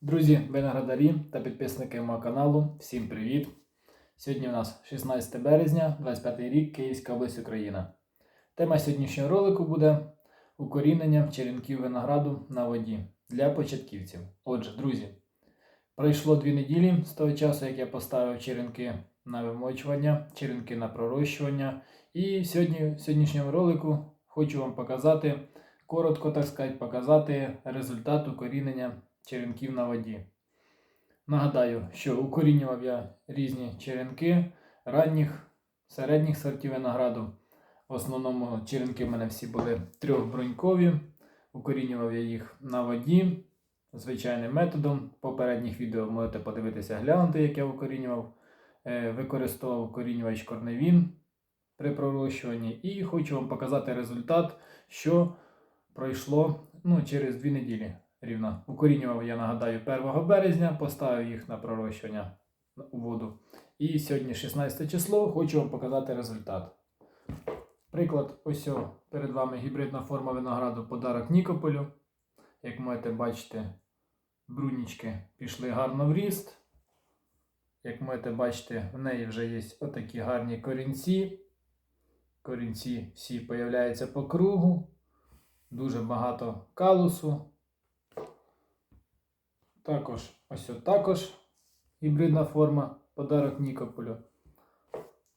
Друзі, виноградарі та підписники мого каналу, всім привіт! Сьогодні у нас 16 березня, 25 рік, Київська область Україна. Тема сьогоднішнього ролику буде укорінення черенків винограду на воді для початківців. Отже, друзі, пройшло дві неділі з того часу, як я поставив черенки на вимочування, черенки на пророщування. І сьогодні, в сьогоднішньому ролику хочу вам показати, коротко так сказати, показати результат укорінення черенків на воді. Нагадаю, що укорінював я різні черенки ранніх, середніх сортів винограду. В основному черенки в мене всі були трьохбронькові. Укорінював я їх на воді звичайним методом. Попередніх відео можете подивитися, глянути, як я укорінював. Е, Використовував укорінювач корневін при пророщуванні. І хочу вам показати результат, що пройшло ну, через дві неділі рівно. Укорінював я нагадаю 1 березня, поставив їх на пророщування у воду. І сьогодні 16 число, хочу вам показати результат. Приклад, ось о, перед вами гібридна форма винограду подарок Нікополю. Як можете бачити, брунічки пішли гарно в ріст. Як можете бачити, в неї вже є отакі гарні корінці. Корінці всі появляються по кругу. Дуже багато калусу. Також ось от також гібридна форма подарок Нікополю.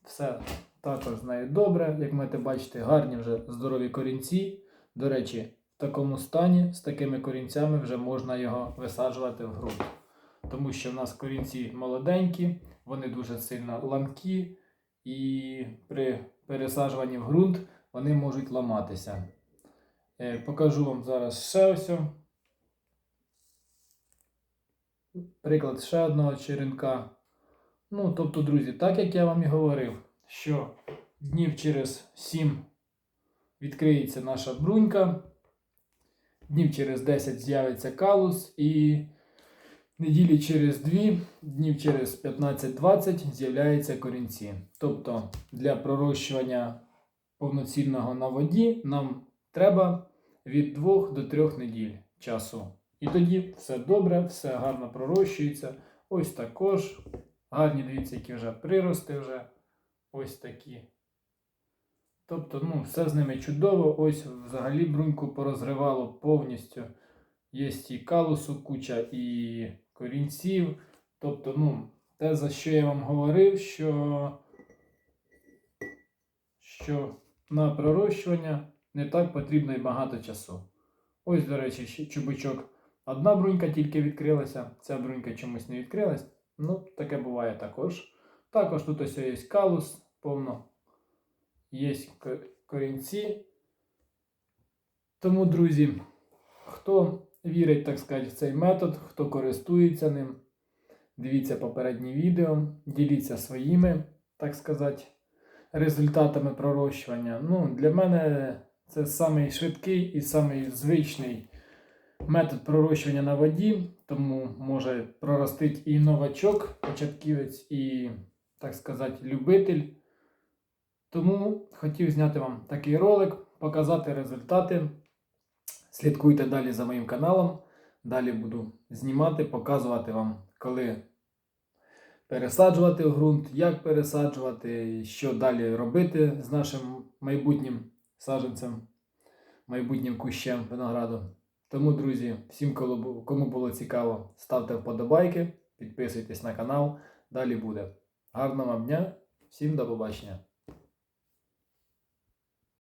Все також з нею добре. Як можете бачити, гарні вже здорові корінці. До речі, в такому стані з такими корінцями вже можна його висаджувати в ґрунт. Тому що в нас корінці молоденькі, вони дуже сильно ламкі, і при пересаджуванні в ґрунт вони можуть ламатися. Е, Покажу вам зараз ще ось. Приклад ще одного черенка. Ну, тобто, друзі, так як я вам і говорив, що днів через 7 відкриється наша брунька, днів через 10 з'явиться калус, і неділі через 2, днів через 15-20 з'являються корінці. Тобто для пророщування повноцінного на воді нам треба від 2 до 3 неділь часу. І тоді все добре, все гарно пророщується. Ось також. Гарні, дивіться, які вже прирости вже. Ось такі. Тобто, ну, все з ними чудово. Ось взагалі бруньку порозривало повністю. Є і калусу куча, і корінців. Тобто, ну, те, за що я вам говорив, що, що на пророщування не так потрібно і багато часу. Ось, до речі, ще чубучок. Одна брунька тільки відкрилася, ця брунька чомусь не відкрилась. Ну, таке буває також. Також тут ось є калус, повно є корінці. Тому, друзі, хто вірить, так сказати, в цей метод, хто користується ним, дивіться попередні відео, діліться своїми, так сказати, результатами пророщування. Ну, для мене це самий швидкий і самий звичний метод пророщування на воді, тому може проростить і новачок, початківець, і, так сказати, любитель. Тому хотів зняти вам такий ролик, показати результати. Слідкуйте далі за моїм каналом. Далі буду знімати, показувати вам, коли пересаджувати ґрунт, як пересаджувати, що далі робити з нашим майбутнім саджанцем, майбутнім кущем винограду. Тому, друзі, всім, кому було цікаво, ставте вподобайки, підписуйтесь на канал. Далі буде. Гарного вам дня, всім до побачення!